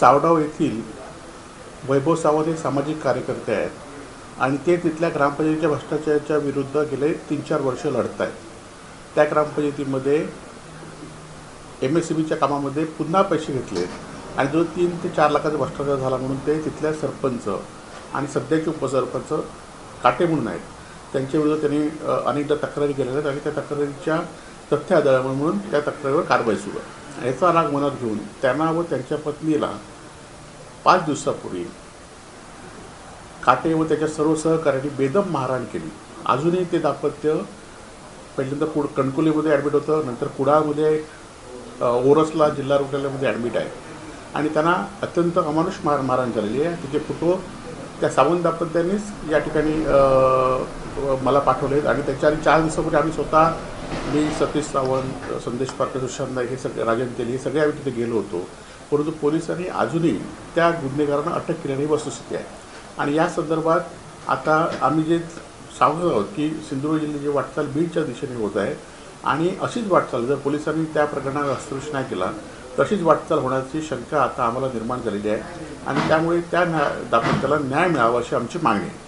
सावडाव येथील वैभव सावंत हे सामाजिक कार्यकर्ते आहेत आणि ते तिथल्या ग्रामपंचायतीच्या भ्रष्टाचाराच्या विरुद्ध गेले तीन चार वर्ष लढत आहेत त्या ग्रामपंचायतीमध्ये एम एस सी बीच्या कामामध्ये पुन्हा पैसे घेतले आणि जो तीन ते चार लाखाचा भ्रष्टाचार झाला म्हणून ते तिथल्या सरपंच आणि सध्याचे उपसरपंच काटे म्हणून आहेत. त्यांच्याविरुद्ध त्यांनी अनेकदा तक्रारी केलेल्या आहेत आणि त्या तक्रारीच्या तथ्य आधारावर म्हणून त्या तक्रारीवर कारवाई सुरू आहे. याचा राग मनात घेऊन त्यांना व त्यांच्या पत्नीला पाच दिवसापूर्वी काटे व त्याच्या सर्व सहकार्यांनी बेदम मारहाण केली. अजूनही ते दाम्पत्य पहिल्यांदा कुड कणकोलीमध्ये ॲडमिट होतं नंतर कुडाळमध्ये ओरसला जिल्हा रुग्णालयामध्ये ॲडमिट आहे. आणि त्यांना अत्यंत अमानुष मार मारहाण झालेली आहे. तिचे फोटो त्या सावंत दाम्पत्यांनीच या ठिकाणी मला पाठवले आहेत आणि त्याच्या आणि चार दिवसापूर्वी आम्ही स्वतः मी सतीश सावंत संदेश पारकर सुशांत नाईक हे सगळे राजन तेली हे सगळे आम्ही तिथे गेलो होतो. परंतु पोलिसांनी अजूनही त्या गुन्हेगारांना अटक केल्याने वस्तुस्थिती आहे. आणि या संदर्भात आता आम्ही जे सांगत आहोत की सिंधुदुर्ग जिल्ह्याची वाटचाल बीडच्या दिशेने होत आहे आणि अशीच वाटचाल जर पोलिसांनी त्या प्रकरणात हस्तक्षेप नाही केला तशीच वाटचाल होण्याची शंका आता आम्हाला निर्माण झालेली आहे. आणि त्यामुळे त्या न्या दाम्पत्याला न्याय मिळावा अशी आमची मागणी आहे.